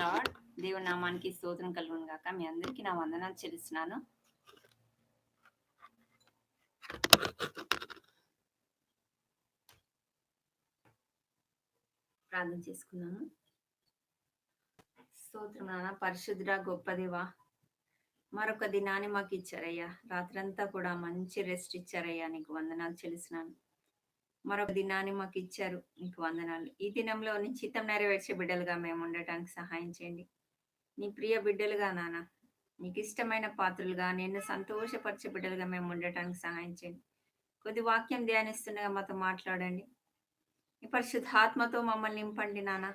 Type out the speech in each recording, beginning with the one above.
Lord దేవుని నామానికి స్తోత్రం కలుగును గాక. మీ అందరికీ నా వందనాలు చెల్లిస్తున్నాను. ప్రార్థన చేసుకున్నాను. స్తోత్రం నాన్న పరిశుద్ధుడ గొప్పదేవా మరొక దినాన్ని మాకు ఇచ్చారయ్యా. రాత్రంతా కూడా మంచి రెస్ట్ ఇచ్చారయ్యా. నీకు వందనాలు చెల్లిస్తున్నాను. మరొక దినాన్ని మాకు ఇచ్చారు నీకు వందనాలు. ఈ దినంలో నిశ్చితం నెరవేర్చే బిడ్డలుగా మేము ఉండటానికి సహాయం చేయండి. నీ ప్రియ బిడ్డలుగా నాన్న నీకు ఇష్టమైన పాత్రలుగా నిన్ను సంతోషపరిచే బిడ్డలుగా మేము ఉండటానికి సహాయం చేయండి. కొద్ది వాక్యం ధ్యానిస్తుండగా మాతో మాట్లాడండి. నీ పరిశుద్ధాత్మతో మమ్మల్ని నింపండి నాన్న.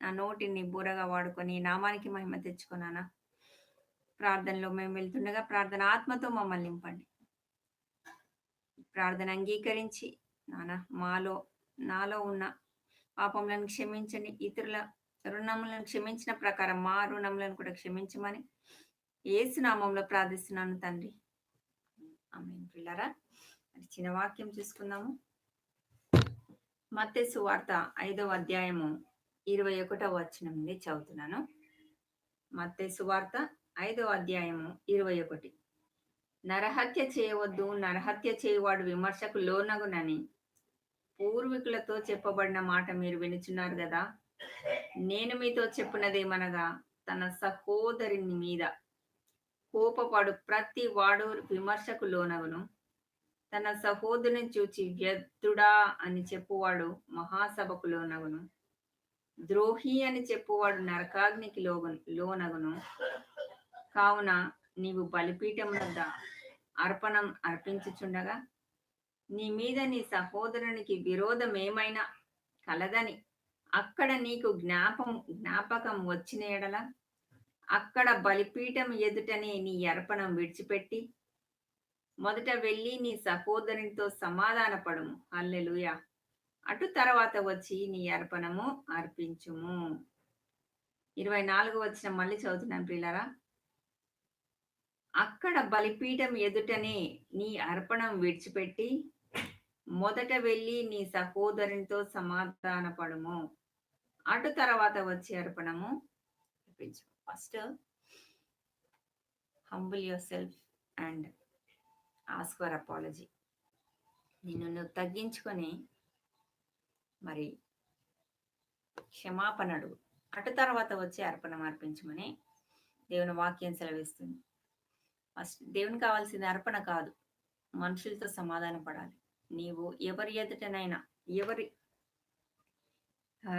నా నోటిని బూరగా వాడుకొని నామానికి మహిమ తెచ్చుకున్నానా ప్రార్థనలో మేము వెళ్తుండగా ప్రార్థన ఆత్మతో మమ్మల్ని నింపండి. ప్రార్థన అంగీకరించి నాన్న మాలో నాలో ఉన్న పాపములను క్షమించండి ఇతరుల రుణములను క్షమించిన ప్రకారం మా రుణములను కూడా క్షమించమని ఏసు నామంలో ప్రార్థిస్తున్నాను తండ్రి. ఆమె పిల్లరా మరి చిన్న వాక్యం చూసుకుందాము. మత్స్సు వార్త ఐదవ అధ్యాయము ఇరవై ఒకటవ వచనం నుండి చదువుతున్నాను. మత్స్సు వార్త ఐదవ అధ్యాయము ఇరవై ఒకటి. నరహత్య చేయవద్దు నరహత్య చేయవాడు విమర్శకు లోనగునని పూర్వీకులతో చెప్పబడిన మాట మీరు వినుచున్నారు కదా నేను మీతో చెప్పినదేమనగా తన సహోదరిని మీద కోపపడు ప్రతి వాడు విమర్శకు లోనగును తన సహోదరుని చూచి వ్యర్థుడా అని చెప్పువాడు మహాసభకు లోనగును ద్రోహి అని చెప్పువాడు నరకాగ్నికి లోగను లోనగును. కావున నీవు బలిపీఠం వద్ద అర్పణం అర్పించుచుండగా నీ మీద నీ సహోదరునికి విరోధం ఏమైనా కలదని అక్కడ నీకు జ్ఞాపం జ్ఞాపకం వచ్చిన ఎడల అక్కడ బలిపీఠం ఎదుటనే నీ అర్పణం విడిచిపెట్టి మొదట వెళ్ళి నీ సహోదరునితో సమాధానపడము. అల్లెలుయ అటు తర్వాత వచ్చి నీ అర్పణము అర్పించుము. ఇరవై నాలుగు వచ్చిన మళ్ళీ చదువుతున్నాను పిల్లరా అక్కడ బలిపీఠం ఎదుటనే నీ అర్పణం విడిచిపెట్టి మొదట వెళ్ళి నీ సహోదరునితో సమాధానపడము. అటు తర్వాత వచ్చి అర్పణము అర్పించు first humble yourself and ask for apology నిన్ను నువ్వు తగ్గించుకొని మరి క్షమాపణ అడుగు. అటు తర్వాత వచ్చి అర్పణం అర్పించమని దేవుని వాక్యం సెలవిస్తుంది. ఫస్ట్ దేవుని కావాల్సింది అర్పణ కాదు. మనుషులతో సమాధాన పడాలి నీవు ఎవరి ఎదుటనైనా ఎవరి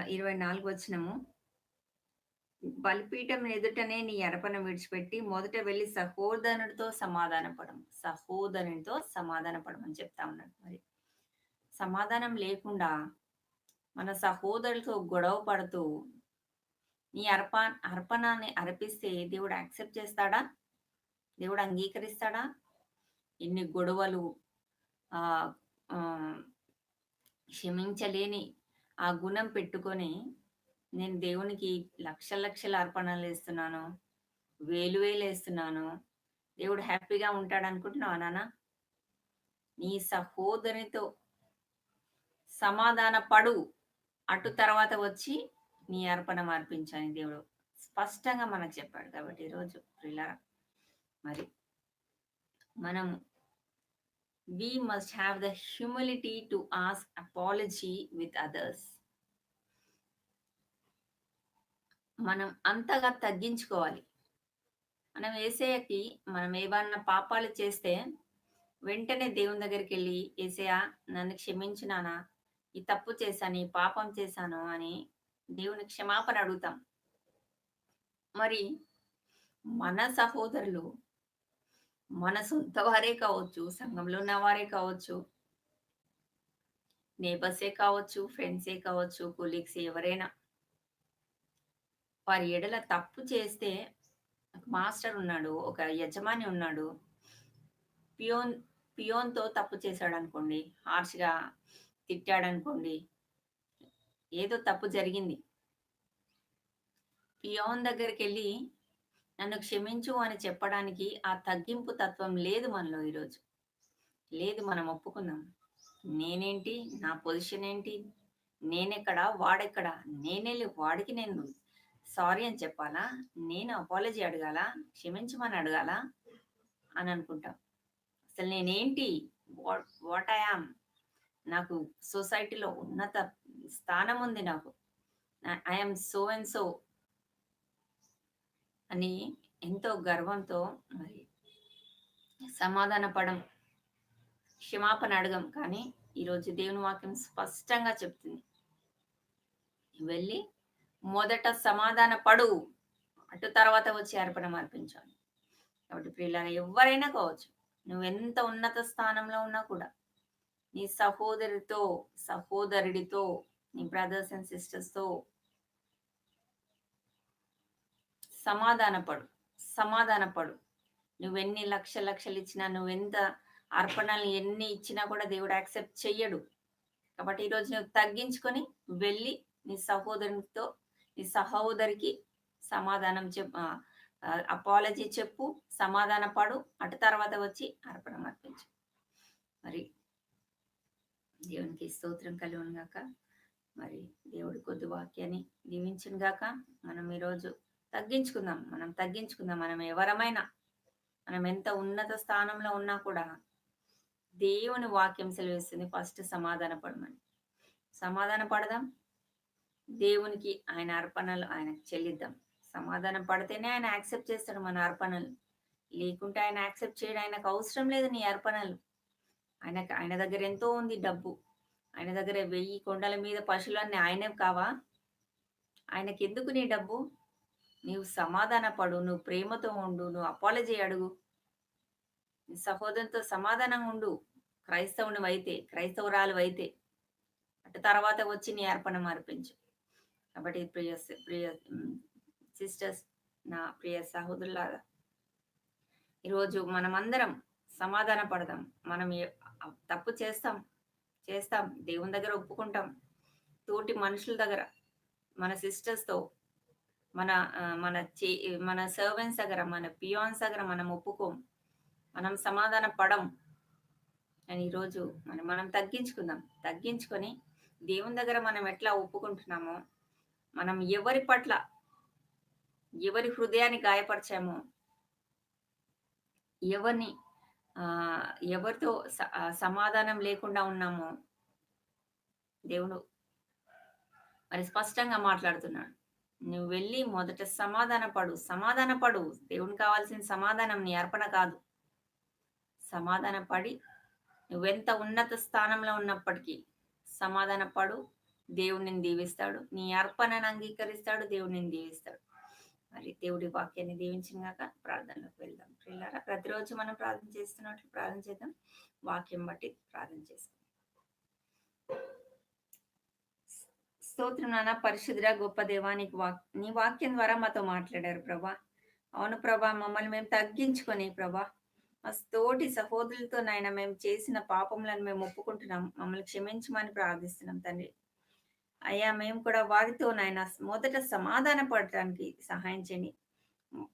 ఇరవై నాలుగు వచ్చినము బలిపీఠం ఎదుటనే నీ అర్పణ విడిచిపెట్టి మొదట వెళ్ళి సహోదరునితో సమాధానపడము. సహోదరునితో సమాధానపడమని చెప్తా ఉన్నాడు మరి. సమాధానం లేకుండా మన సహోదరులతో గొడవ పడుతూ నీ అర్ప అర్పణాన్ని అర్పిస్తే దేవుడు యాక్సెప్ట్ చేస్తాడా? దేవుడు అంగీకరిస్తాడా? ఎన్ని గొడవలు క్షమించలేని ఆ గుణం పెట్టుకొని నేను దేవునికి లక్ష లక్షల అర్పణలు వేస్తున్నాను వేలు వేలు వేస్తున్నాను. దేవుడు హ్యాపీగా ఉంటాడు అనుకుంటున్నావా నాన్న? నీ సహోదరితో సమాధాన పడు. అటు తర్వాత వచ్చి నీ అర్పణం అర్పించని దేవుడు స్పష్టంగా మనకు చెప్పాడు కాబట్టి ఈరోజు ప్రిలారా మరి మనం we must have the humility to ask apology with others. మనం అంతగా తగ్గించుకోవాలి. మనం ఏసయ్యకి మనం ఏమన్నా పాపాలు చేస్తే వెంటనే దేవుని దగ్గరికి వెళ్ళి ఏసయ్య నన్ను క్షమించినానా? ఈ తప్పు చేశాను ఈ పాపం చేశాను అని దేవుని క్షమాపణ అడుగుతాం. మరి మన సహోదరులు మన సొంత వారే కావచ్చు సంఘంలో ఉన్న వారే కావచ్చు నేబర్సే కావచ్చు ఫ్రెండ్సే కావచ్చు కొలీగ్స్ ఎవరైనా. వారి ఎడల తప్పు చేస్తే మాస్టర్ ఉన్నాడు ఒక యజమాని ఉన్నాడు. పియోన్ పియోన్తో తప్పు చేశాడు అనుకోండి హార్ష్గా తిట్టాడు అనుకోండి ఏదో తప్పు జరిగింది. పియోన్ దగ్గరికి వెళ్ళి నన్ను క్షమించు అని చెప్పడానికి ఆ తగ్గింపు తత్వం లేదు మనలో ఈరోజు. లేదు మనం ఒప్పుకున్నాం. నేనేంటి? నా పొజిషన్ ఏంటి? నేనెక్కడ? వాడెక్కడ? నేనెళ్ళి వాడికి నేను సారీ అని చెప్పాలా? నేను అపాలజీ అడగాల? క్షమించమని అడగాల? అని అనుకుంటాం. అసలు నేనేంటి? What what I am? నాకు సొసైటీలో ఉన్నత స్థానం ఉంది నాకు. I'm so and so. అని ఎంతో గర్వంతో మరి సమాధాన పడం క్షమాపణ అడగం. కానీ ఈరోజు దేవుని వాక్యం స్పష్టంగా చెప్తుంది. వెళ్ళి మొదట సమాధాన పడు. అటు తర్వాత వచ్చి అర్పణ అర్పించాలి కాబట్టి ప్రియులారా ఎవరైనా కావచ్చు నువ్వు ఎంత ఉన్నత స్థానంలో ఉన్నా కూడా నీ సహోదరితో సహోదరుడితో నీ బ్రదర్స్ అండ్ సిస్టర్స్తో సమాధానపడు సమాధానపడు. నువ్వెన్ని లక్ష లక్షలు ఇచ్చినా నువ్వెంత అర్పణలు ఎన్ని ఇచ్చినా కూడా దేవుడు యాక్సెప్ట్ చెయ్యడు. కాబట్టి ఈరోజు నువ్వు తగ్గించుకొని వెళ్ళి నీ సహోదరునితో నీ సహోదరికి సమాధానం చెప్ అపాలజీ చెప్పు సమాధాన పడు అటు తర్వాత వచ్చి అర్పణ అర్పించు. మరి దేవునికి స్తోత్రం కలిగిన గాక మరి దేవుడి కొద్ది వాక్యాన్ని దీవించిన గాక మనం ఈరోజు తగ్గించుకుందాం. మనం తగ్గించుకుందాం. మనం ఎవరమైనా మనం ఎంత ఉన్నత స్థానంలో ఉన్నా కూడా దేవుని వాక్యం సెలవిస్తుంది. ఫస్ట్ సమాధాన పడమని. సమాధాన పడదాం. దేవునికి ఆయన అర్పణలు ఆయనకు చెల్లిద్దాం. సమాధానం పడితేనే ఆయన యాక్సెప్ట్ చేస్తాడు మన అర్పణలు. లేకుంటే ఆయన యాక్సెప్ట్ చేయడం ఆయనకు అవసరం లేదు నీ అర్పణలు. ఆయనకు ఆయన దగ్గర ఎంతో ఉంది డబ్బు. ఆయన దగ్గర వెయ్యి కొండల మీద పశువులన్నీ ఆయనే కావా? ఆయనకి ఎందుకు నీ డబ్బు? నీవు సమాధాన పడు నువ్వు ప్రేమతో ఉండు నువ్వు అపాలజీ అడుగు. నీ సహోదరునితో సమాధానంగా ఉండు. క్రైస్తవుని అయితే క్రైస్తవురాలు అయితే అటు తర్వాత వచ్చి నీ అర్పణ అర్పించు. కాబట్టి ప్రియ ప్రియ సిస్టర్స్ నా ప్రియ సహోదరులారా ఈరోజు మనమందరం సమాధాన పడదాం. మనం తప్పు చేస్తాం చేస్తాం దేవుని దగ్గర ఒప్పుకుంటాం. తోటి మనుషుల దగ్గర మన సిస్టర్స్తో మన మన చే మన సర్వెంట్స్ దగ్గర మన పియాన్స్ దగ్గర మనం ఒప్పుకోం. మనం సమాధాన పడం అని ఈరోజు మనం మనం తగ్గించుకుందాం. తగ్గించుకొని దేవుని దగ్గర మనం ఎట్లా ఒప్పుకుంటున్నామో మనం ఎవరి పట్ల ఎవరి హృదయాన్ని గాయపరిచామో ఎవరిని ఎవరితో సమాధానం లేకుండా ఉన్నామో దేవుడు మరి స్పష్టంగా మాట్లాడుతున్నాడు. నువ్వు వెళ్ళి మొదట సమాధాన పడు. సమాధాన పడు. దేవునికి కావాల్సిన సమాధానం నీ అర్పణ కాదు. సమాధాన పడి నువ్వెంత ఉన్నత స్థానంలో ఉన్నప్పటికీ సమాధాన పడు. దేవుడిని దీవిస్తాడు. నీ అర్పణను అంగీకరిస్తాడు. దేవుడిని దీవిస్తాడు. మరి దేవుడి వాక్యాన్ని దీవించినాక ప్రార్థనలోకి వెళ్దాం. పిల్లరా ప్రతిరోజు మనం ప్రార్థన చేస్తున్నట్లు ప్రార్థన చేద్దాం. వాక్యం బట్టి ప్రార్థన చేస్తాం స్తోత్రం నాన్న. పరిశుద్ర గొప్ప దేవానికి వాక్ నీ వాక్యం ద్వారా మాతో మాట్లాడారు ప్రభా. అవును ప్రభా మమ్మల్ని మేము తగ్గించుకొని ప్రభా. మా తోటి సహోదరులతో నాయన మేము చేసిన పాపములను మేము ఒప్పుకుంటున్నాం. మమ్మల్ని క్షమించమని ప్రార్థిస్తున్నాం తండ్రి. అయ్యా మేము కూడా వారితో నాయన మొదట సమాధాన పడటానికి సహాయం చేయండి.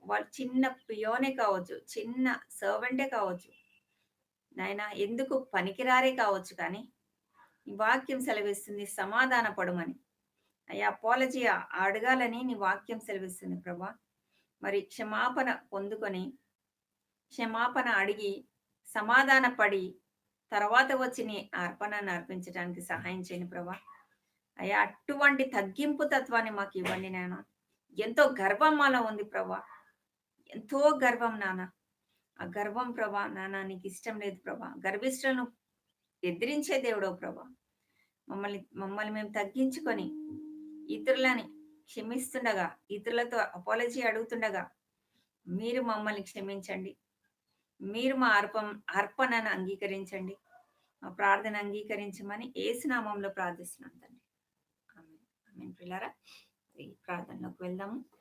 వాళ్ళు చిన్న పియోనే కావచ్చు చిన్న సర్వెంటే కావచ్చు. నాయన ఎందుకు పనికిరారే కావచ్చు కానీ వాక్యం సెలవిస్తుంది సమాధాన పడమని. అయ్యా అపాలజీ అడగాలని నీ వాక్యం సెలవిస్తుంది ప్రభా. మరి క్షమాపణ పొందుకొని క్షమాపణ అడిగి సమాధాన పడి తర్వాత వచ్చి నీ అర్పణను అర్పించడానికి సహాయం చేయని ప్రభా. అయ్యా అటువంటి తగ్గింపు తత్వాన్ని మాకు ఇవ్వండి నాన్న ఎంతో గర్వం మాలో ఉంది ప్రభా. ఎంతో గర్వం నాన్న. ఆ గర్వం ప్రభా నాన్న నీకు ఇష్టం లేదు ప్రభా. గర్భిష్ఠులను ఎదిరించే దేవుడో ప్రభా. మమ్మల్ని మమ్మల్ని మేము తగ్గించుకొని ఇతరులని క్షమిస్తుండగా ఇతరులతో అపాలజీ అడుగుతుండగా మీరు మమ్మల్ని క్షమించండి. మీరు మా అర్పం అర్పణను అంగీకరించండి. మా ప్రార్థన అంగీకరించమని ఏసునామంలో ప్రార్థిస్తున్నాం తండ్రి. ఆమె పిల్లరా ప్రార్థనలోకి వెళ్దాము.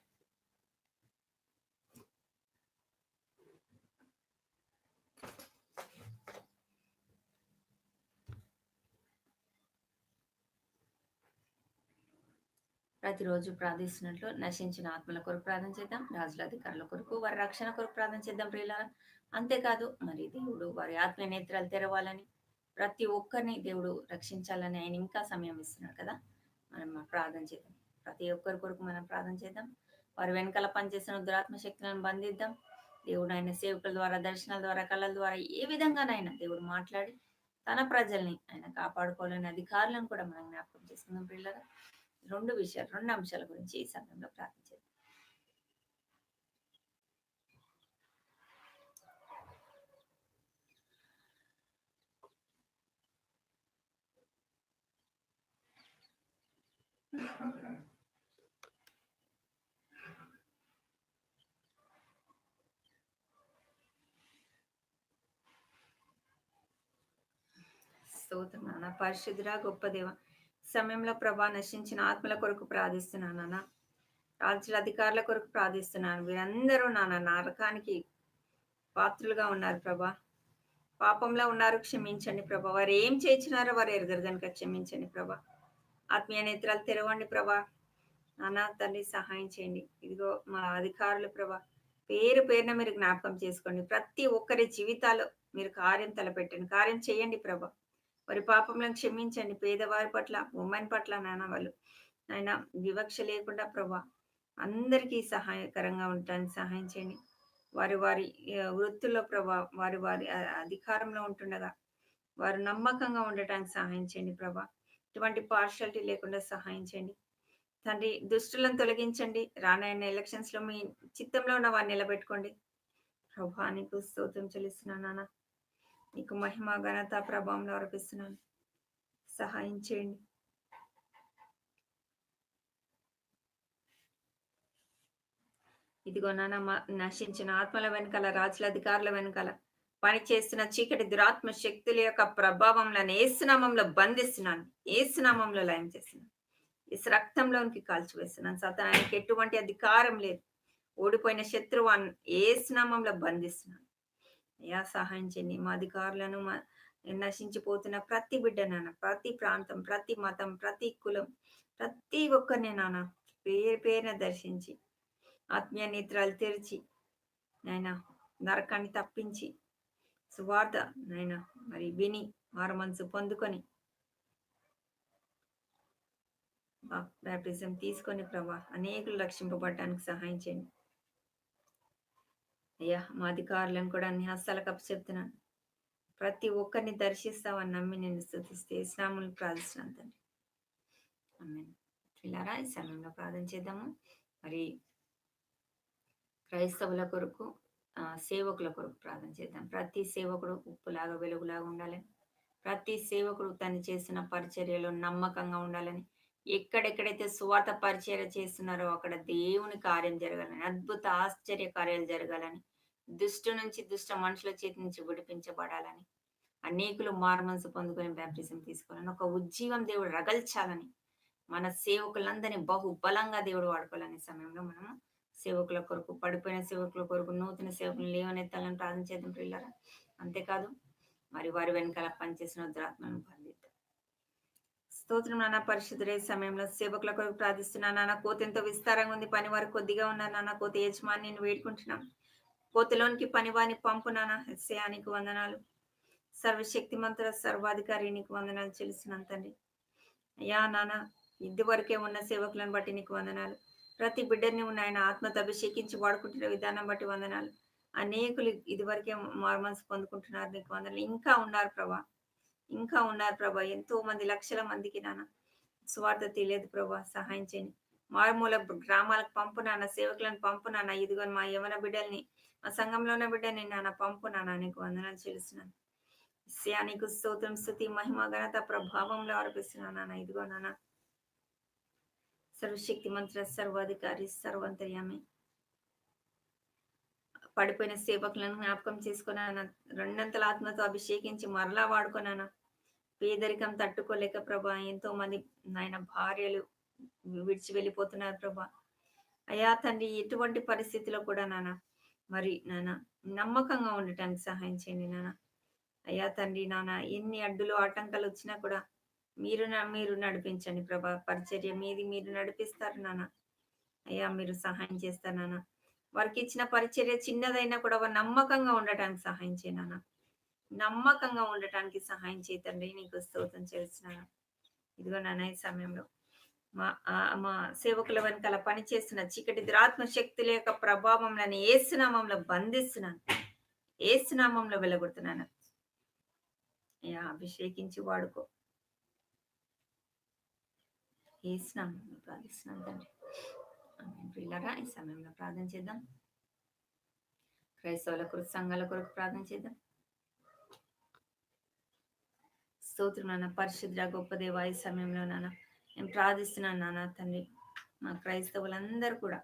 ప్రతిరోజు ప్రార్థిస్తున్నట్లు నశించిన ఆత్మల కొరకు ప్రార్థన చేద్దాం. రాజుల అధికారుల కొరకు వారి రక్షణ కొరకు ప్రార్థన చేద్దాం ప్రియులారా. అంతేకాదు మరి దేవుడు వారి ఆత్మ నేత్రాలు తెరవాలని ప్రతి ఒక్కరిని దేవుడు రక్షించాలని ఆయన ఇంకా సమయం ఇస్తున్నాడు కదా. మనం ప్రార్థన చేద్దాం. ప్రతి ఒక్కరి కొరకు మనం ప్రార్థన చేద్దాం. వారి వెనకాల పనిచేసిన దురాత్మ శక్తులను బంధిద్దాం. దేవుడు ఆయన సేవకుల ద్వారా దర్శనాల ద్వారా కళల ద్వారా ఏ విధంగానైనా దేవుడు మాట్లాడి తన ప్రజల్ని ఆయన కాపాడుకోవాలని అధికారులను కూడా మనం జ్ఞాపకం చేసుకుందాం పిల్లగా రెండు విషయాలు రెండు అంశాల గురించి ఈ సమయంలో ప్రార్థించారు స్తోత్రం నాన్న. పరిశుద్ధురా గొప్ప దేవ సమయంలో ప్రభా నశించిన ఆత్మల కొరకు ప్రార్థిస్తున్నాను నాన్న. రాజుల అధికారుల కొరకు ప్రార్థిస్తున్నాను. వీరందరూ నాన్న నరకానికి పాత్రులుగా ఉన్నారు ప్రభా. పాపంలో ఉన్నారు క్షమించండి ప్రభా. వారు ఏం చేయించినారో వారు ఎరగరు కనుక క్షమించండి ప్రభా. ఆత్మీయ నేత్రాలు తెరవండి ప్రభా. నాన్న తల్లి సహాయం చేయండి. ఇదిగో మా అధికారులు ప్రభా. పేరు పేరున మీరు జ్ఞాపకం చేసుకోండి. ప్రతి ఒక్కరి జీవితాలు మీరు కార్యం తలపెట్టండి. కార్యం చేయండి ప్రభా. వారి పాపములను క్షమించండి. పేదవారి పట్ల ఉమెన్ పట్ల నాన్న వాళ్ళు. ఆయన వివక్ష లేకుండా ప్రభా అందరికీ సహాయకరంగా ఉండటానికి సహాయం చేయండి. వారి వారి వృత్తుల్లో ప్రభా వారి వారి అధికారంలో ఉంటుండగా వారు నమ్మకంగా ఉండటానికి సహాయం చేయండి ప్రభా. ఎటువంటి పార్షాలిటీ లేకుండా సహాయం చేయండి. తండ్రి దుష్టులను తొలగించండి. రానైన ఎలక్షన్స్లో మీ చిత్తంలో ఉన్న వారిని నిలబెట్టుకోండి. ప్రభా నీకు స్తోత్రం చెల్లిస్తున్నాను నాన్న నీకు మహిమ ఘనత ప్రభావంలో అర్పిస్తున్నాను. సహాయం చేయండి. ఇదిగో నాన్న నశించిన ఆత్మల వెనకాల రాజుల అధికారుల వెనకాల పని చేస్తున్న చీకటి దురాత్మ శక్తుల యొక్క ప్రభావంలో ఏసునామంలో బంధిస్తున్నాను. ఏసునామంలో లయం చేస్తున్నాను. ఇసు రక్తంలోనికి కాల్చివేస్తున్నాను సతనానికి ఎటువంటి అధికారం లేదు. ఓడిపోయిన శత్రువాన్ని ఏసునామంలో బంధిస్తున్నాను. అయ్యా సహాయం చేయండి. మా అధికారులను మా నశించిపోతున్న ప్రతి బిడ్డ నాన్న ప్రతి ప్రాంతం ప్రతి మతం ప్రతి కులం ప్రతి ఒక్కరిని నాన్న పేరు పేరున దర్శించి ఆత్మీయ నేత్రాలు తెరిచి నాయన నరకాన్ని తప్పించి సువార్త నాయన మరి విని వారు మనసు పొందుకొని బ్యాప్టిజం తీసుకొని ప్రభా అనేకులు రక్షింపబడటానికి సహాయం చేయండి. అయ్యా మా అధికారులను కూడా అన్ని హస్తాలకు చెప్తున్నాను. ప్రతి ఒక్కరిని దర్శిస్తావని నమ్మి నేను స్థుతిస్తే స్నాములు ప్రార్థిస్తున్నాను తండ్రి. పిల్లారా ఈ సమయంలో ప్రార్థన చేద్దాము. మరి క్రైస్తవుల కొరకు సేవకుల కొరకు ప్రార్థన చేద్దాం. ప్రతి సేవకుడు ఉప్పులాగా వెలుగులాగా ఉండాలని ప్రతి సేవకుడు తను చేసిన పరిచర్యలో నమ్మకంగా ఉండాలని ఎక్కడెక్కడైతే సువార్త పరిచయం చేస్తున్నారో అక్కడ దేవుని కార్యం జరగాలని అద్భుత ఆశ్చర్య కార్యాలు జరగాలని దుష్టు నుంచి దుష్ట మనుషుల చేతి నుంచి విడిపించబడాలని అనేకులు మార్మన్స్ పొందుకొని బ్యాప్టిజం తీసుకోవాలని ఒక ఉజ్జీవం దేవుడు రగల్చాలని మన సేవకులందరినీ బహు బలంగా దేవుడు వాడుకోవాలనే సమయంలో మనము సేవకుల కొరకు పడిపోయిన సేవకుల కొరకు నూతన సేవకులు లేవనెత్తాలని ప్రార్థన చేద్దాం పిల్లరా అంతేకాదు మరి వారి వెనకాల పనిచేసిన దురాత్మను స్తోత్రం నాన్న పరిశుద్ధుడే సమయంలో సేవకుల కొరకు ప్రార్థిస్తున్నా నాన్న. కోత ఎంతో విస్తారంగా ఉంది. పని వారు కొద్దిగా ఉన్నారు నాన్న. కోత యజమాని నేను వేడుకుంటున్నాం. కోతలోనికి పనివాని పంపు నాన్న. హెస్యానికి వందనాలు. సర్వశక్తి మంత్ర సర్వాధికారి నీకు వందనాలు చెల్లిస్తున్నాను అయ్యా నాన్న ఇదివరకే ఉన్న సేవకులను బట్టి నీకు వందనాలు. ప్రతి బిడ్డని ఉన్న ఆయన ఆత్మతో అభిషేకించి వాడుకుంటున్న విధానం బట్టి వందనాలు. అనేకులు ఇదివరకే మార్మన్స్ పొందుకుంటున్నారు. నీకు వందనాలు. ఇంకా ఉన్నారు ప్రభా. ఇంకా ఉన్నారు ప్రభా. ఎంతో మంది లక్షల మందికి నాన్న స్వార్థ తెలియదు ప్రభా. సహాయం చేయండి. మారుమూల గ్రామాలకు పంపు నాన్న సేవకులను పంపు నాన్న. ఇదిగో మా యమన బిడ్డల్ని మా సంఘంలోనే బిడ్డని నాన్న పంపు నాన్న. నీకు వందనాలు చెల్లిస్తున్నాను. నీకు స్తోత్రం స్థుతి మహిమ ఘనత ప్రభావంలో అర్పిస్తున్నాను నాన్న. ఇదిగో నాన్న. సర్వశక్తి మంత్ర సర్వాధికారి సర్వంతర్యామి. పడిపోయిన సేవకులను జ్ఞాపకం చేసుకున్నాను రెండంతల ఆత్మతో అభిషేకించి మరలా వాడుకున్నాను. పేదరికం తట్టుకోలేక ప్రభా ఎంతో మంది నాయన భార్యలు విడిచి వెళ్ళిపోతున్నారు ప్రభా. అయా తండ్రి ఎటువంటి పరిస్థితిలో కూడా నాన్న మరి నాన్న నమ్మకంగా ఉండటానికి సహాయం చేయండి నాన్న. అయ్యా తండ్రి నాన్న ఎన్ని అడ్డులు ఆటంకాలు వచ్చినా కూడా మీరు మీరు నడిపించండి ప్రభా. పరిచర్య మీది మీరు నడిపిస్తారు నాన్న. అయ్యా మీరు సహాయం చేస్తారు నాన్న. వారికి ఇచ్చిన పరిచర్య చిన్నదైనా కూడా వారు నమ్మకంగా ఉండటానికి సహాయం చేయనా నమ్మకంగా ఉండటానికి సహాయం చేతండి నీకు స్తోత్రం చేస్తున్నాను ఇదిగో నాన్న ఈ సమయంలో మా మా సేవకుల వెనకాల పనిచేస్తున్న చీకటి దురాత్మ శక్తుల యొక్క ప్రభావంలను ఏసునామంలో బంధిస్తున్నాను. ఏసునామంలో వెలగొడుతున్నాను యా అభిషేకించి వాడుకో. ఏసునామంలో ప్రార్థిస్తున్నాను తండ్రి. ఆమేన్. ప్రియులారా ఈ సమయంలో ప్రార్థన చేద్దాం. క్రైస్తవుల కొరకు, సంఘాల కొరకు ప్రార్థన చేద్దాం. స్తోత్రం నాన్న పరిశుద్ధ గొప్ప దేవ ఈ సమయంలో నాన్న నేను ప్రార్థిస్తున్నాను నాన్న తండ్రి మా క్రైస్తవులందరూ కూడా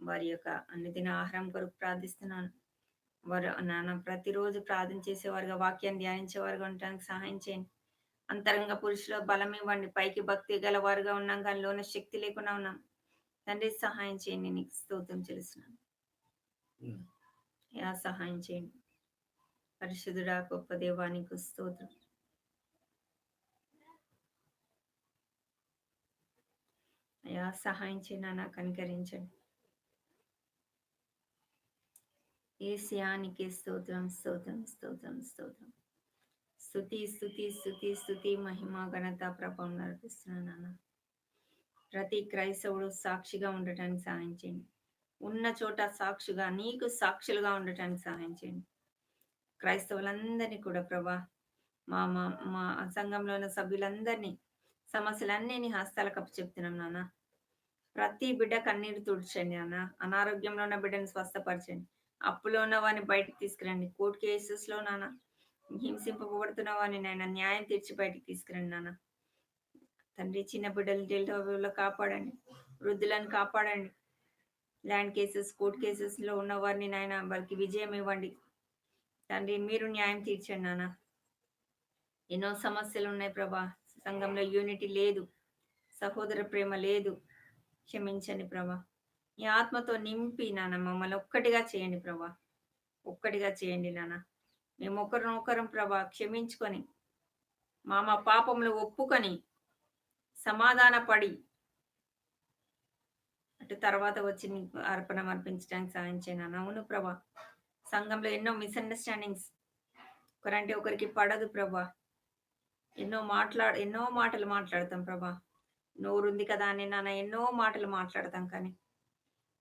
వారి యొక్క అన్నిదిన ఆహారం కొరకు ప్రార్థిస్తున్నాను వారు నాన్న ప్రతిరోజు ప్రార్థన చేసేవారుగా వాక్యాన్ని ధ్యానించేవారుగా ఉండడానికి సహాయం చేయండి అంతరంగ పురుషుల బలం ఇవ్వండి పైకి భక్తి గలవారుగా ఉన్నాం కానీ లోన శక్తి లేకుండా ఉన్నాం తండ్రి సహాయం చేయండి నీకు స్తోత్రం తెలుస్తున్నాను యా సహాయం చేయండి. పరిశుద్ధుడా గొప్ప దేవానికి స్తోత్రం. అయ్యా సహాయం చేయండి నాన్న కనికరించండి ఏసియానికి స్తోత్రం స్తోత్రం స్తోత్రం స్తోత్రం. స్థుతి స్థుతి స్థుతి స్థుతి మహిమ ఘనత ప్రభావం నడిపిస్తున్నాను నాన్న. ప్రతి క్రైస్తవుడు సాక్షిగా ఉండటానికి సహాయం చేయండి. ఉన్న చోట సాక్షిగా నీకు సాక్షులుగా ఉండటానికి సహాయం చేయండి. క్రైస్తవులందరినీ కూడా ప్రభా మా మా మా సంఘంలో ఉన్న సభ్యులందరినీ సమస్యలన్నీ నీ హస్తాలకు అప్పు చెప్తున్నాం నాన్న. ప్రతి బిడ్డ కన్నీరు తుడ్చండి నాన్న. అనారోగ్యంలో ఉన్న బిడ్డని స్వస్థపరచండి. అప్పులో ఉన్న వాడిని బయటకు తీసుకురండి. కోర్టు కేసెస్లో నాన్న హింసింపబడుతున్న వాడిని నాయన న్యాయం తీర్చి బయటకు తీసుకురండి నాన్న. తండ్రి చిన్న బిడ్డలు డెల్టా కాపాడండి. వృద్ధులను కాపాడండి. ల్యాండ్ కేసెస్ కోర్ట్ కేసెస్లో ఉన్న వారిని నాయన వారికి విజయం ఇవ్వండి. తండ్రి మీరు న్యాయం తీర్చండి నాన్న. ఎన్నో సమస్యలు ఉన్నాయి ప్రభా. సంఘంలో యూనిటీ లేదు. సహోదర ప్రేమ లేదు. క్షమించండి ప్రభా. ఈ ఆత్మతో నింపి నాన్న మమ్మల్ని ఒక్కటిగా చేయండి ప్రభా. ఒక్కటిగా చేయండి నాన్న. మేము ఒకరినొకరం ప్రభా క్షమించుకొని మా మా పాపములు ఒప్పుకొని సమాధానపడి. అటు తర్వాత వచ్చి నీకు అర్పణ అర్పించడానికి సాయం చేయను. అవును ప్రభా. సంఘంలో ఎన్నో మిస్అండర్స్టాండింగ్స్. ఒకరంటే ఒకరికి పడదు ప్రభా. ఎన్నో మాట్లాడ ఎన్నో మాటలు మాట్లాడతాం ప్రభా. నోరుంది కదా అని నాన్న ఎన్నో మాటలు మాట్లాడతాం కానీ.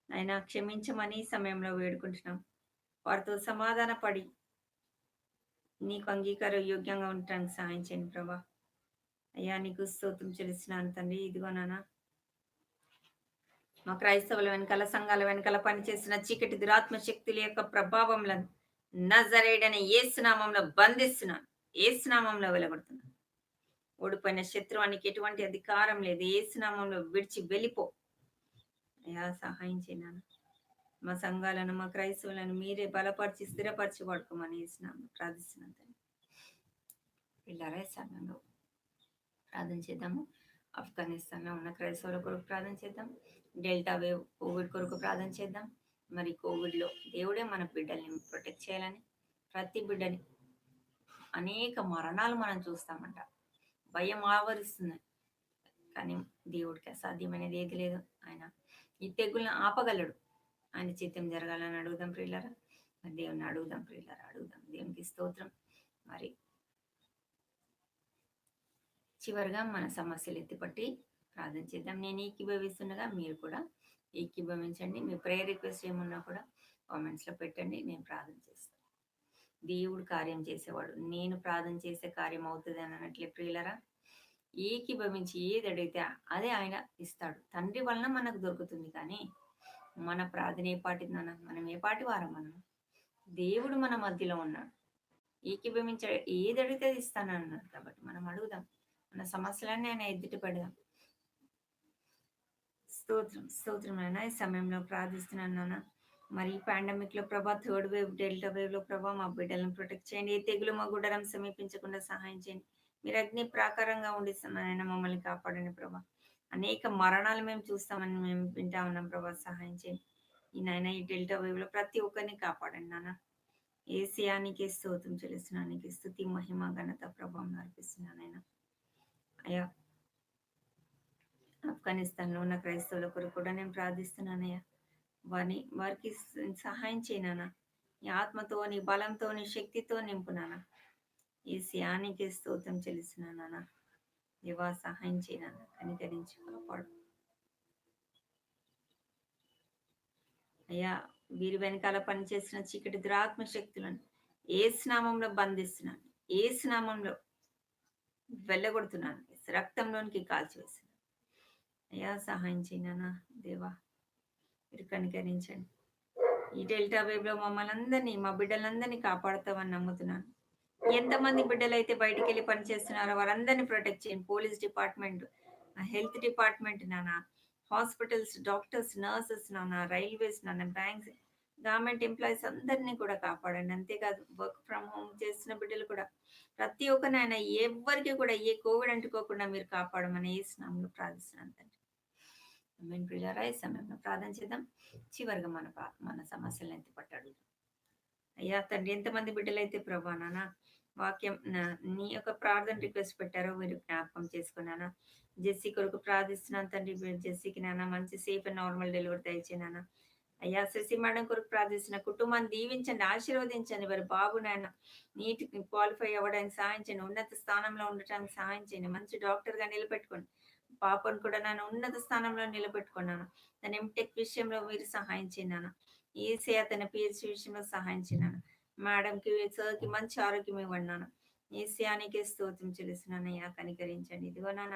ఆయన క్షమించమని సమయంలో వేడుకుంటున్నాం. వారితో సమాధానపడి. నీకు అంగీకార యోగ్యంగా ఉండటానికి సాయం చేయండి ప్రభా. అయ్యా నీకు స్తోత్రం చెల్లిస్తున్నాను తండ్రి. ఇదిగో నాన్న మా క్రైస్తవుల వెనకాల సంఘాల వెనకాల పనిచేసిన చీకటి దురాత్మ శక్తుల యొక్క ప్రభావంలను నజరేడని ఏసునామంలో బంధిస్తున్నాను. ఏసునామంలో వెలగొడుతున్నాను. ఓడిపోయిన శత్రువానికి ఎటువంటి అధికారం లేదు. ఏసునామంలో విడిచి వెళ్ళిపో. అయ్యా సహాయం చేయను మా సంఘాలను మా క్రైస్తవులను మీరే బలపరిచి స్థిరపరిచి పడుకోమని వేసినాము ప్రార్థిస్తున్నాను తండ్రి. పిల్లరే సంఘంలో ప్రార్థన చేద్దాము. ఆఫ్ఘనిస్తాన్లో ఉన్న క్రైస్తవుల కొరకు ప్రార్థన చేద్దాం. డెల్టా వేవ్ కోవిడ్ కొరకు ప్రార్థన చేద్దాం. మరి కోవిడ్లో దేవుడే మన బిడ్డల్ని ప్రొటెక్ట్ చేయాలని ప్రతి బిడ్డని అనేక మరణాలు మనం చూస్తామంట. భయం ఆవరిస్తుంది. కానీ దేవుడికి అసాధ్యమైనది ఏది లేదు. ఆయన ఈ తెగులను ఆపగలడు. ఆయన చిత్తం జరగాలని అడుగుదాం ప్రియులరా. మరి దేవుని అడుగుదాం ప్రియులరా. అడుగుదాం. దేవునికి స్తోత్రం. మరి చివరిగా మన సమస్యలు ఎత్తిపట్టి ప్రార్థన చేద్దాం. నేను ఏకీభవిస్తుండగా మీరు కూడా ఏకీభవించండి. మీ ప్రేయర్ రిక్వెస్ట్ ఏమున్నా కూడా కామెంట్స్లో పెట్టండి. నేను ప్రార్థన చేస్తాను. దేవుడు కార్యం చేసేవాడు. నేను ప్రార్థన చేసే కార్యం అవుతుంది అని అన్నట్లే ప్రియులరా ఏకీభవించి ఏది అడిగితే అదే ఆయన ఇస్తాడు. తండ్రి వలన మనకు దొరుకుతుంది కానీ మన ప్రార్థన ఏ పాటిది మనం ఏ పాటి వారం మనం? దేవుడు మన మధ్యలో ఉన్నాడు. ఏకీభవించ ఏది అడిగితే అది ఇస్తానన్నాడు కాబట్టి మనం అడుగుదాం. మన సమస్యలన్నీ ఆయన ఎదుటి పెడదాం. స్తోత్రం స్తోత్రం నాన్న. ఈ సమయంలో ప్రార్థిస్తున్నాను నాన్న. మరి పాండమిక్లో ప్రభా థర్డ్ వేవ్ డెల్టా వేవ్లో ప్రభా మా బిడ్డలను ప్రొటెక్ట్ చేయండి. ఏ తెగులు మా గుడరం సమీపించకుండా సహాయం చేయండి. మీరు అగ్ని ప్రాకారంగా ఉండి నాయన మమ్మల్ని కాపాడండి ప్రభా. అనేక మరణాలు మేము చూస్తామని మేము వింటా ఉన్నాం ప్రభా. సహాయం చేయండి. ఈ నాయన ఈ డెల్టా వేవ్లో ప్రతి ఒక్కరిని కాపాడండి నాన్న. ఏసియానికి స్తోత్రం చెల్లిస్తున్నానికి స్థుతి మహిమ ఘనత ప్రభావం అర్పిస్తున్నాను ఆయన అయ్యా. ఆఫ్ఘనిస్తాన్లో ఉన్న క్రైస్తవుల కొరకు కూడా నేను ప్రార్థిస్తున్నానయ్యా. వారిని వారికి సహాయం చేయనానా నీ ఆత్మతో నీ బలంతో నీ శక్తితో నింపునానా ఈ సియానికి స్తోత్రం చెల్లిస్తున్నానా దేవా సహాయం చేయనానా కనికరించి కాపాడు. అయ్యా వీరి వెనకాల పనిచేసిన చీకటి దురాత్మ శక్తులను ఏ స్నామంలో బంధిస్తున్నాను. ఏ స్నామంలో వెళ్ళగొడుతున్నాను. రక్తంలోనికి కాల్చివేసిన అయ్యా సహాయం చేయనా దేవా మీరు కనికరించండి. ఈ డెల్టా వేవ్లో మమ్మల్ని అందరినీ మా బిడ్డలందరినీ కాపాడుతామని నమ్ముతున్నాను. ఎంతమంది బిడ్డలైతే బయటికి వెళ్ళి పనిచేస్తున్నారో వారందరినీ ప్రొటెక్ట్ చేయండి. పోలీస్ డిపార్ట్మెంట్ హెల్త్ డిపార్ట్మెంట్ నాన్న హాస్పిటల్స్ డాక్టర్స్ నర్సెస్ నాన్న రైల్వేస్ నాన్న బ్యాంక్స్ గవర్నమెంట్ ఎంప్లాయీస్ అందరినీ కూడా కాపాడండి. అంతేకాదు వర్క్ ఫ్రమ్ హోమ్ చేసిన బిడ్డలు కూడా ప్రతి ఒక్కరిని ఆయన ఎవరికి కూడా ఏ కోవిడ్ అంటుకోకుండా మీరు కాపాడమని ఏ స్నామంలో ప్రార్థిస్తున్నాను తండ్రి. మేము ఈ సమయంలో ప్రార్థన చేద్దాం. చివరిగా మన మన సమస్యలను ఎంత పట్టాడు అయ్యా తండ్రి ఎంతమంది బిడ్డలైతే ప్రభా నాన్న వాక్యం నీ యొక్క ప్రార్థన రిక్వెస్ట్ పెట్టారో మీరు జ్ఞాపకం చేసుకున్నానా జెస్సీ కొరకు ప్రార్థిస్తున్నాను తండ్రి. జెస్సీకి నాన్న మంచి సేఫ్ అండ్ నార్మల్ డెలివరీ దయచేనానా అయ్యా శశి మేడం కొరకు ప్రార్థిస్తున్న కుటుంబాన్ని దీవించండి ఆశీర్వదించండి. వారి బాబు నాయన నీట్ క్వాలిఫై అవ్వడానికి సహాయం చేయండి ఉన్నత స్థానంలో ఉండటానికి సహాయం చేయండి. మంచి డాక్టర్గా నిలబెట్టుకోండి. పాపను కూడా నన్ను ఉన్నత స్థానంలో నిలబెట్టుకున్నాను తన ఎంటెక్ విషయంలో మీరు సహాయం చేయను ఈసీ అతని పిహెచ్డి విషయంలో సహాయం చేయను మేడంకి సర్కి మంచి ఆరోగ్యం ఇవ్వన్నాను ఈసీయానికి స్తోత్రం చెల్లిస్తున్నాను అయ్యా కనికరించండి. ఇదిగో నాన్న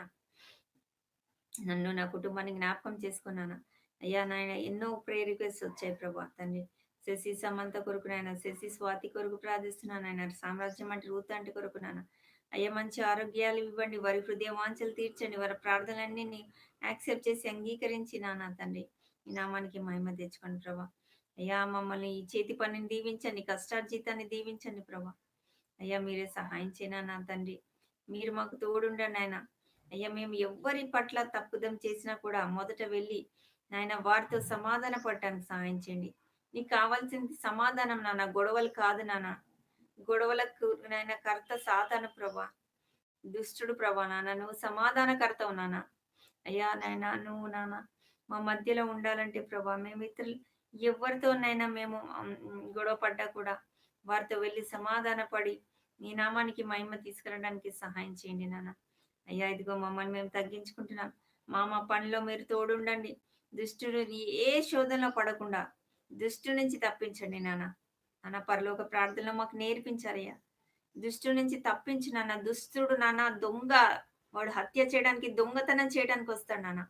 నన్ను నా కుటుంబాన్ని జ్ఞాపకం చేసుకున్నాను. అయ్యా నాయన ఎన్నో ప్రేయర్ రిక్వెస్ట్ వచ్చాయి ప్రభా. తండ్రి శశి సమంత కొరకు నాయన శశి స్వాతి కొరకు ప్రార్థిస్తున్నాను ఆయన సామ్రాజ్యం అంటే రూత్ అంటే కొరకు నాన్న అయ్యా మంచి ఆరోగ్యాలు ఇవ్వండి వారి హృదయ వాంఛలు తీర్చండి వారి ప్రార్థనలన్నీ యాక్సెప్ట్ చేసి అంగీకరించి నాన్న తండ్రి ఈ నామానికి మహిమ తెచ్చుకోండి ప్రభా. అయ్యా మమ్మల్ని ఈ చేతి పనిని దీవించండి కష్టార్జితాన్ని దీవించండి ప్రభా. అయ్యా మీరే సహాయం చేయనా నా తండ్రి. మీరు మాకు తోడుండండి ఆయన అయ్యా మేము ఎవ్వరి పట్ల తప్పుదం చేసినా కూడా మొదట వెళ్ళి నాయన వారితో సమాధాన పడటానికి సహాయం చేయండి. నీకు కావాల్సింది సమాధానం నాన్న గొడవలు కాదు నాన్న. గొడవలకు నాయన కర్త సాతాను ప్రభా. దుష్టుడు ప్రభా నాన్న నువ్వు సమాధానకర్తవు నాన్న. అయ్యా నాయన నువ్వు నాన్న మా మధ్యలో ఉండాలంటే ప్రభా మేము ఇతరులు ఎవరితోనైనా మేము గొడవ పడ్డా కూడా వారితో వెళ్ళి సమాధాన పడి నీ నామానికి మహిమ తీసుకురావడానికి సహాయం చేయండి నాన్న. అయ్యా ఇదిగో మమ్మల్ని మేము తగ్గించుకుంటున్నాం. మా మా పనిలో మీరు తోడుండండి. దుష్టుడు ఏ శోధనలో పడకుండా దుష్టు నుంచి తప్పించండి నాన్న. నాన్న పరలోక ప్రార్థనలో మాకు నేర్పించారయ్యా. దుష్టు నుంచి తప్పించు నాన్న. దుస్తుడు నాన్న దొంగ. వాడు హత్య చేయడానికి దొంగతనం చేయడానికి వస్తాడు నాన్న.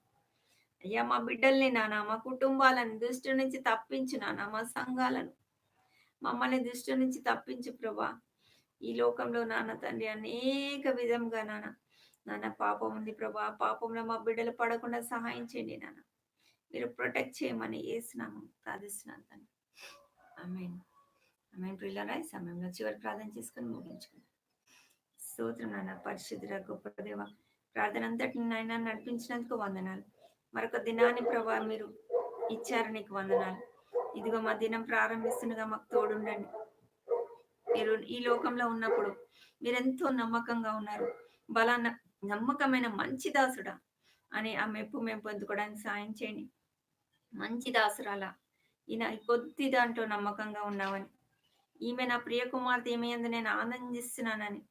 అయ్యా మా బిడ్డల్ని నాన్న మా కుటుంబాలను దుష్టు నుంచి తప్పించు నాన్న మా సంఘాలను. మమ్మల్ని దుష్టు నుంచి తప్పించు ప్రభా. ఈ లోకంలో నాన్న తండ్రి అనేక విధంగా నాన్న. నాన్న పాపం ఉంది ప్రభా. పాపంలో మా బిడ్డలు పడకుండా సహాయం చేయండి నాన్న. మీరు ప్రొటెక్ట్ చేయమని వేసినాము ప్రార్థిస్తున్నాను తండ్రి. అమ్మాయిని అమ్మాయిని ప్రియులరా ఈ సమయంలో చివరి ప్రార్థన చేసుకొని ముగించుకుందాం. స్తోత్రం నాన్న పరిశుద్ధుల గొప్ప దేవ ప్రార్థన అంతటిని నాయన నడిపించినందుకు వందనాలు. మరొక దినాన్ని ప్రభా మీరు ఇచ్చారు నీకు వందనాలు. ఇదిగో మా దినం ప్రారంభిస్తుండగా మాకు తోడుండండి. మీరు ఈ లోకంలో ఉన్నప్పుడు మీరెంతో నమ్మకంగా ఉన్నారు. బలాన్న నమ్మకమైన మంచి దాసుడా అని ఆ మెప్పు మేము పొందుకోవడానికి సాయం చేయండి. మంచి దాసురాల? ఈయన కొద్ది దాంట్లో నమ్మకంగా ఉన్నావని. ఈమె నా ప్రియ కుమార్తె ఈమె నేను ఆనందిస్తున్నానని.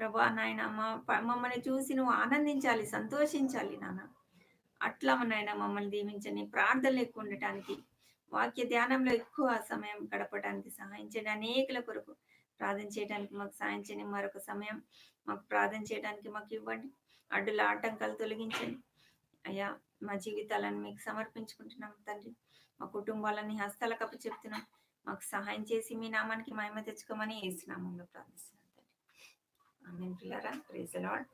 ప్రభా నాయన మా మమ్మల్ని చూసి నువ్వు ఆనందించాలి సంతోషించాలి నాన్న. అట్లా నాయన మమ్మల్ని దీవించండి ప్రార్థనలు ఎక్కువ ఉండటానికి వాక్య ధ్యానంలో ఎక్కువ సమయం గడపడానికి సహాయం చేయండి అనేకుల కొరకు ప్రార్థన చేయడానికి మాకు సహాయం చేయండి మరొక సమయం మాకు ప్రార్థన చేయడానికి మాకు ఇవ్వండి. అడ్డుల ఆటంకాలు తొలగించండి. అయ్యా మా జీవితాలను మీకు సమర్పించుకుంటున్నాం తండ్రి. మా కుటుంబాలని హస్తాల కప్పు చెప్తున్నాం మాకు సహాయం చేసి మీ నామానికి మహిమ తెచ్చుకోమని ఏసునామంలో ప్రార్థిస్తున్నాం తండ్రి. ఆమెన్. పిల్లరా ప్రేజ్ లాడ్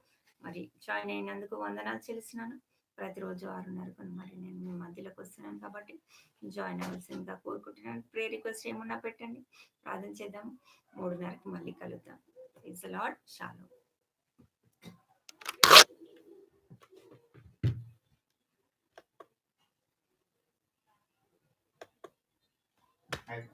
మరి జాయిన్ అయినందుకు వందనాలు చెల్లిస్తున్నాను. ప్రతిరోజు ఆరున్నరకు మరి నేను మీ మధ్యలోకి వస్తున్నాను కాబట్టి జాయిన్ అవ్వాల్సిందిగా కోరుకుంటున్నాను. ప్రే రిక్వెస్ట్ ఏమన్నా పెట్టండి. ప్రార్థన చేద్దాం. మూడున్నరకి మళ్ళీ కలుద్దాం. Praise lord shallow. I